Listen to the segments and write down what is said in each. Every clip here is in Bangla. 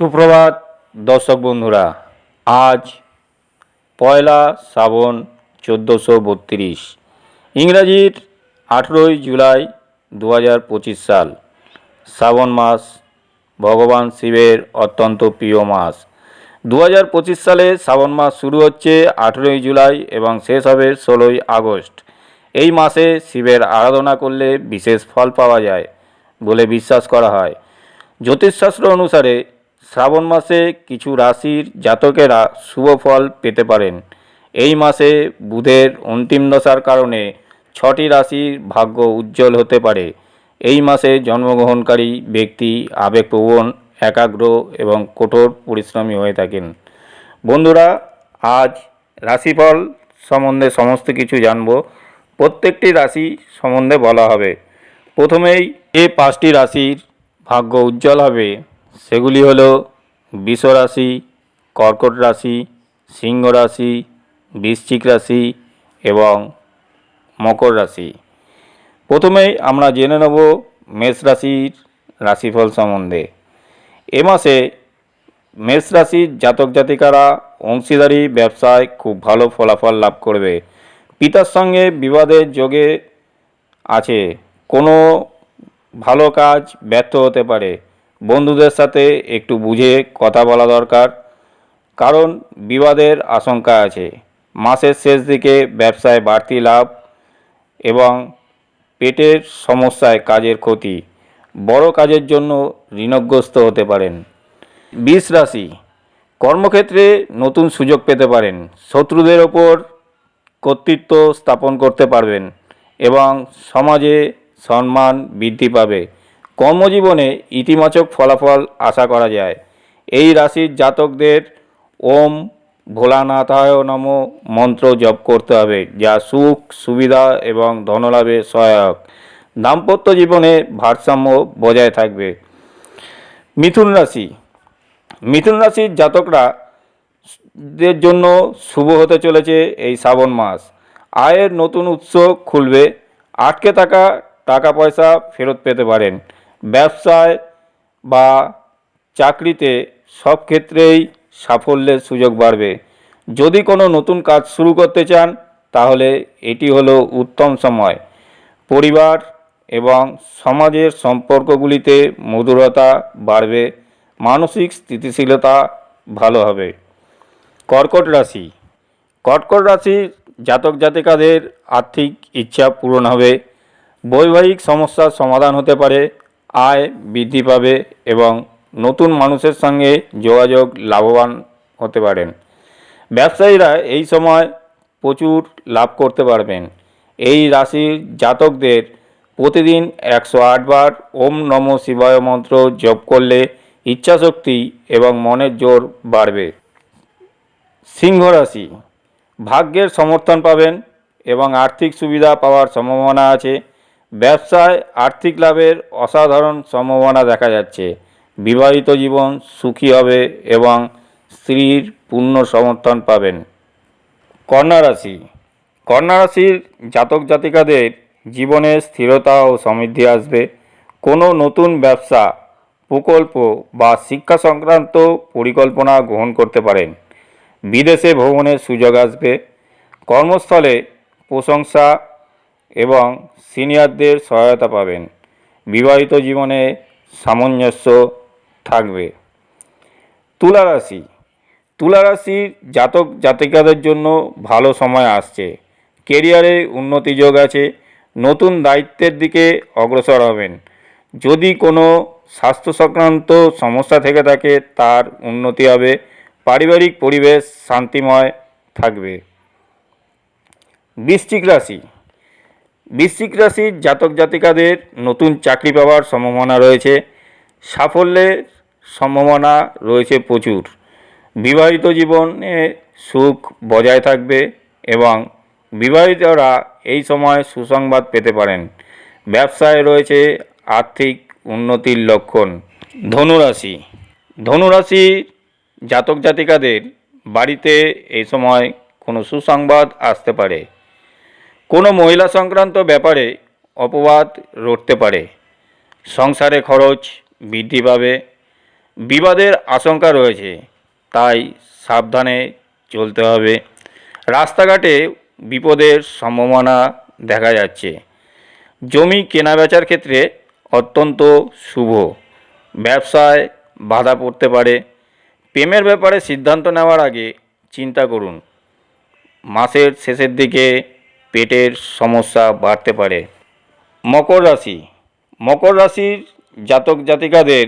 সুপ্রভাত, দর্শক বন্ধুরা। আজ পয়লা শ্রাবণ চোদ্দোশো বত্রিশ। ইংরাজির আঠেরোই জুলাই দু পঁচিশ সাল। শ্রাবণ মাস ভগবান শিবের অত্যন্ত প্রিয় মাস। দু পঁচিশ সালে শ্রাবণ মাস শুরু হচ্ছে আঠেরোই জুলাই এবং শেষ হবে ষোলোই আগস্ট। এই মাসে শিবের আরাধনা করলে বিশেষ ফল পাওয়া যায় বলে বিশ্বাস করা হয়। জ্যোতিষশাস্ত্র অনুসারে শ্রাবণ মাসে কিছু রাশির জাতকেরা শুভ ফল পেতে পারেন। এই মাসে বুধের অন্তিম দশার কারণে ছটি রাশির ভাগ্য উজ্জ্বল হতে পারে। এই মাসে জন্মগ্রহণকারী ব্যক্তি আবেগপ্রবণ, একাগ্র এবং কঠোর পরিশ্রমী হয়ে থাকেন। বন্ধুরা, আজ রাশিফল সম্বন্ধে সমস্ত কিছু জানব। প্রত্যেকটি রাশি সম্বন্ধে বলা হবে। প্রথমেই এ পাঁচটি রাশির ভাগ্য উজ্জ্বল হবে। সেগুলি হল বৃষ রাশি কর্কট রাশি, সিংহ রাশি, বৃশ্চিক রাশি এবং মকর রাশি। প্রথমেই আমরা জেনে নেব মেষ রাশির রাশিফল সম্বন্ধে। এ মাসে মেষ রাশির জাতক জাতিকারা অংশীদারি, ব্যবসায় খুব ভালো ফলাফল লাভ করবে। পিতার সঙ্গে বিবাদের যোগে আছে। কোনো ভালো কাজ ব্যর্থ হতে পারে। বন্ধুদের সাথে একটু বুঝে কথা বলা দরকার। কারণ বিবাদের আশঙ্কা আছে। মাসের শেষ দিকে ব্যবসায় বাড়তি লাভ এবং পেটের সমস্যায় কাজের ক্ষতি। বড় কাজের জন্য ঋণগ্রস্ত হতে পারেন। বিষ রাশি। কর্মক্ষেত্রে নতুন সুযোগ পেতে পারেন। শত্রুদের ওপর কর্তৃত্ব স্থাপন করতে পারবেন এবং সমাজে সম্মান বৃদ্ধি পাবে। কর্মজীবনে ইতিবাচক ফলাফল আশা করা যায়। এই রাশির জাতকদের ওম ভোলানাথায় নম মন্ত্র জপ করতে হবে, যা সুখ, সুবিধা এবং ধনলাভে সহায়ক। দাম্পত্য জীবনে ভারসাম্য বজায় থাকবে। মিথুন রাশি। মিথুন রাশির জাতকরা দের জন্য শুভ হতে চলেছে এই শ্রাবণ মাস। আয়ের নতুন উৎস খুলবে। আটকে থাকা টাকা পয়সা ফেরত পেতে পারেন। ব্যবসায় বা চাকরিতে সব ক্ষেত্রেই সাফল্যের সুযোগ বাড়বে। যদি কোনো নতুন কাজ শুরু করতে চান, তাহলে এটি হলো উত্তম সময়। পরিবার এবং সমাজের সম্পর্কগুলিতে মধুরতা বাড়বে, মানসিক স্থিতিশীলতা ভালো হবে। কর্কট রাশি। কর্কট রাশির জাতক জাতিকাদের আর্থিক ইচ্ছা পূরণ হবে। বৈবাহিক সমস্যার সমাধান হতে পারে আয় বৃদ্ধি পাবে এবং নতুন মানুষের সঙ্গে যোগাযোগ লাভবান হতে পারেন। ব্যবসায়ীরা এই সময় প্রচুর লাভ করতে পারবেন। এই রাশির জাতকদের প্রতিদিন একশো বার ওম নম শিবায় মন্ত্র জপ করলে ইচ্ছাশক্তি এবং মনের জোর বাড়বে। সিংহ রাশি, ভাগ্যের সমর্থন পাবেন এবং আর্থিক সুবিধা পাওয়ার সম্ভাবনা আছে। ব্যবসায় আর্থিক লাভের অসাধারণ সম্ভাবনা দেখা যাচ্ছে। বিবাহিত জীবন সুখী হবে এবং স্ত্রীর পূর্ণ সমর্থন পাবেন। কন্যা রাশি। কন্যা রাশির জাতক জাতিকাদের জীবনে স্থিরতা ও সমৃদ্ধি আসবে। কোনো নতুন ব্যবসা, প্রকল্প বা শিক্ষা সংক্রান্ত পরিকল্পনা গ্রহণ করতে পারেন। বিদেশে ভ্রমণের সুযোগ আসবে। কর্মস্থলে প্রশংসা এবং সিনিয়রদের সহায়তা পাবেন। বিবাহিত জীবনে সামঞ্জস্য থাকবে। তুলা রাশি। তুলা রাশির জাতক জাতিকাদের জন্য ভালো সময় আসছে। কেরিয়ারে উন্নতি যোগ আছে। নতুন দায়িত্বের দিকে অগ্রসর হবেন। যদি কোনো স্বাস্থ্য সংক্রান্ত সমস্যা থেকে থাকে, তার উন্নতি হবে। পারিবারিক পরিবেশ শান্তিময় থাকবে। বৃশ্চিক রাশি। বৃশ্চিক রাশির জাতক জাতিকাদের নতুন চাকরি পাওয়ার সম্ভাবনা রয়েছে। সাফল্যের সম্ভাবনা রয়েছে প্রচুর। বিবাহিত জীবনে সুখ বজায় থাকবে এবং বিবাহিতরা এই সময় সুসংবাদ পেতে পারেন। ব্যবসায় রয়েছে আর্থিক উন্নতির লক্ষণ। ধনুরাশি। ধনুরাশি জাতক জাতিকাদের বাড়িতে এই সময় কোনো সুসংবাদ আসতে পারে। কোনো মহিলা সংক্রান্ত ব্যাপারে অপবাদ রটতে পারে। সংসারে খরচ বৃদ্ধি পাবে। বিবাদের আশঙ্কা রয়েছে, তাই সাবধানে চলতে হবে। রাস্তাঘাটে বিপদের সম্ভাবনা দেখা যাচ্ছে। জমি কেনাবেচার ক্ষেত্রে অত্যন্ত শুভ। ব্যবসায় বাধা পড়তে পারে। প্রেমের ব্যাপারে সিদ্ধান্ত নেওয়ার আগে চিন্তা করুন। মাসের শেষের দিকে পেটের সমস্যা বাড়তে পারে। মকর রাশি। মকর রাশির জাতক জাতিকাদের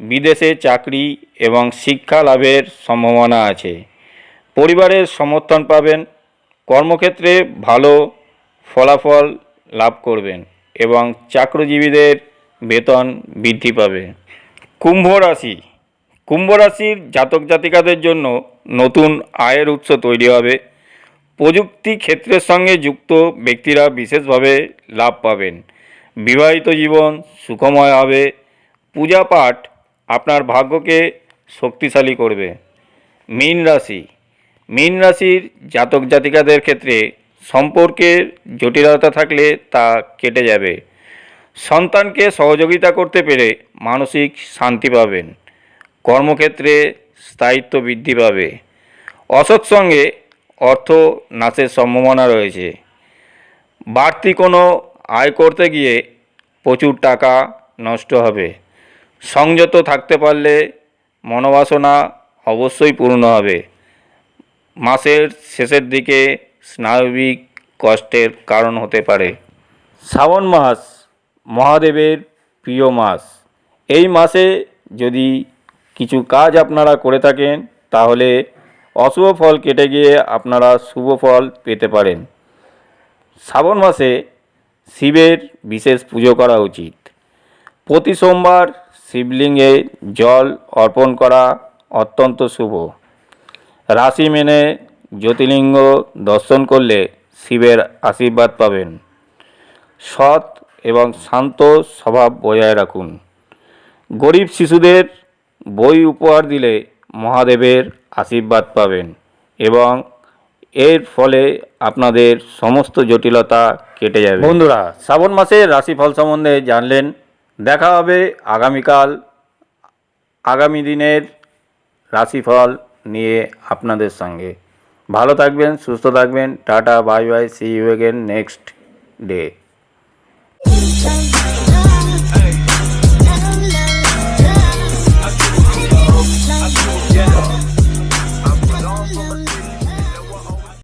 বিদেশে চাকরি এবং শিক্ষা লাভের সম্ভাবনা আছে। পরিবারের সমর্থন পাবেন, কর্মক্ষেত্রে ভালো ফলাফল লাভ করবেন এবং চাকরিজীবীদের বেতন বৃদ্ধি পাবে। কুম্ভ রাশি। কুম্ভ রাশির জাতক জাতিকাদের জন্য নতুন আয়ের উৎস তৈরি হবে। প্রযুক্তি ক্ষেত্রের সঙ্গে যুক্ত ব্যক্তিরা বিশেষভাবে লাভ পাবেন। বিবাহিত জীবন সুখময় হবে। পূজা পাঠ আপনার ভাগ্যকে শক্তিশালী করবে। মীন রাশি। মীন রাশির জাতক জাতিকাদের ক্ষেত্রে সম্পর্কের জটিলতা থাকলে তা কেটে যাবে। সন্তানকে সহযোগিতা করতে পেরে মানসিক শান্তি পাবেন। কর্মক্ষেত্রে স্থায়িত্ব বৃদ্ধি পাবে। অসৎ সঙ্গে অর্থ নাশের সম্ভাবনা রয়েছে। বাড়তি কোনো আয় করতে গিয়ে প্রচুর টাকা নষ্ট হবে। সংযত থাকতে পারলে মনোবাসনা অবশ্যই পূর্ণ হবে। মাসের শেষের দিকে স্নায়বিক কষ্টের কারণ হতে পারে। শ্রাবণ মাস মহাদেবের প্রিয় মাস। এই মাসে যদি কিছু কাজ আপনারা করে থাকেন, তাহলে অশুভ ফল কেটে গিয়ে আপনারা শুভ ফল পেতে পারেন। শ্রাবণ মাসে শিবের বিশেষ পুজো করা উচিত। প্রতি সোমবার শিবলিঙ্গে জল অর্পণ করা অত্যন্ত শুভ। রাশি মেনে জ্যোতির্লিঙ্গ দর্শন করলে শিবের আশীর্বাদ পাবেন। সৎ এবং শান্ত স্বভাব বজায় রাখুন। গরিব শিশুদের বই উপহার দিলে মহাদেবের আশীর্বাদ পাবেন এবং এর ফলে আপনাদের সমস্ত জটিলতা কেটে যাবে। বন্ধুরা, শ্রাবণ মাসের রাশিফল সম্বন্ধে জানলেন। দেখা হবে আগামীকাল। আগামী দিনের রাশিফল নিয়ে আপনাদের সঙ্গে। ভালো থাকবেন, সুস্থ থাকবেন। Tata, bye bye see you again next day